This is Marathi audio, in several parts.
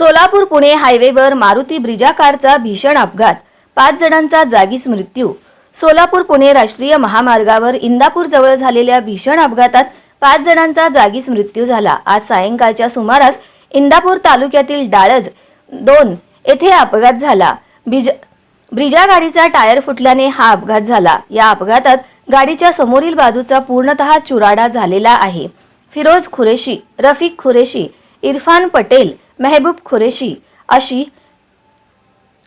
सोलापूर पुणे हायवेवर मारुती ब्रिजा कारचा भीषण अपघात. पाच जणांचा जागीच मृत्यू. सोलापूर पुणे राष्ट्रीय महामार्गावर इंदापूर जवळ झालेल्या भीषण अपघातात पाच जणांचा जागीच मृत्यू झाला. आज सायंकाळच्या सुमारास इंदापूर तालुक्यातील डाळज दोन येथे अपघात झाला. बिज ब्रिजा गाडीचा टायर फुटल्याने हा अपघात झाला. या अपघातात गाडीच्या समोरील बाजूचा पूर्णतः चुराडा झालेला आहे. फिरोज खुरेशी रफिक खुरेशी इरफान पटेल मेहबूब खुरेशी अशी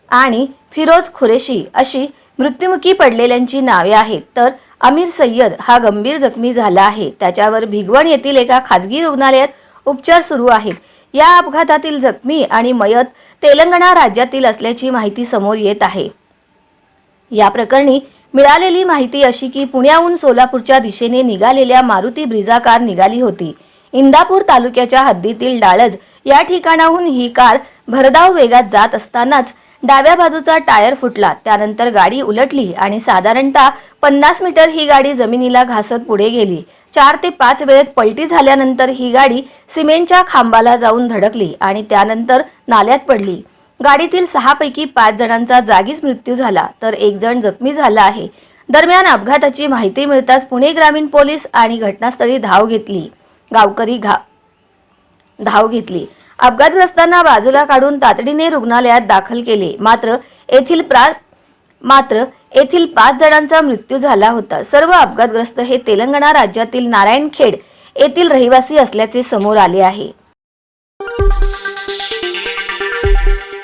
आणि फिरोज खुरेशी अशी मृत्युमुखी पडलेल्यांची नावे आहेत. तर अमीर सय्यद हा गंभीर जखमी झाला आहे. त्याच्यावर भिगवण येथील एका खाजगी रुग्णालयात उपचार सुरू आहेत. या अपघातातील जखमी आणि मयत तेलंगणा राज्यातील असल्याची माहिती समोर येत आहे. या प्रकरणी मिळालेली माहिती अशी की पुण्याहून सोलापूरच्या दिशेने निघालेल्या मारुती ब्रिझा कार निघाली होती. इंदापूर तालुक्याच्या हद्दीतील डाळज या ठिकाणाहून ही कार भरधाव वेगात जात असतानाच डाव्या बाजूचा टायर फुटला. त्यानंतर गाडी उलटली आणि साधारणतः पन्नास मीटर ही गाडी जमिनीला घासत पुढे गेली. चार ते पाच वेळेत पलटी झाल्यानंतर ही गाडी सिमेंटच्या खांबाला जाऊन धडकली आणि त्यानंतर नाल्यात पडली. गाडीतील सहापैकी पाच जणांचा जागीच मृत्यू झाला तर एक जण जखमी झाला आहे. दरम्यान अपघाताची माहिती मिळताच पुणे ग्रामीण पोलीस आणि घटनास्थळी धाव घेतली. गावकरी घा. धाव घेतली. अपघातग्रस्तांना बाजूला काढून तातडीने रुग्णालयात दाखल केले. मात्र येथील प्रा मात्र येथील पाच जणांचा मृत्यू झाला होता. सर्व अपघातग्रस्त हे तेलंगणा राज्यातील नारायणखेड येथील रहिवासी असल्याचे समोर आले आहे.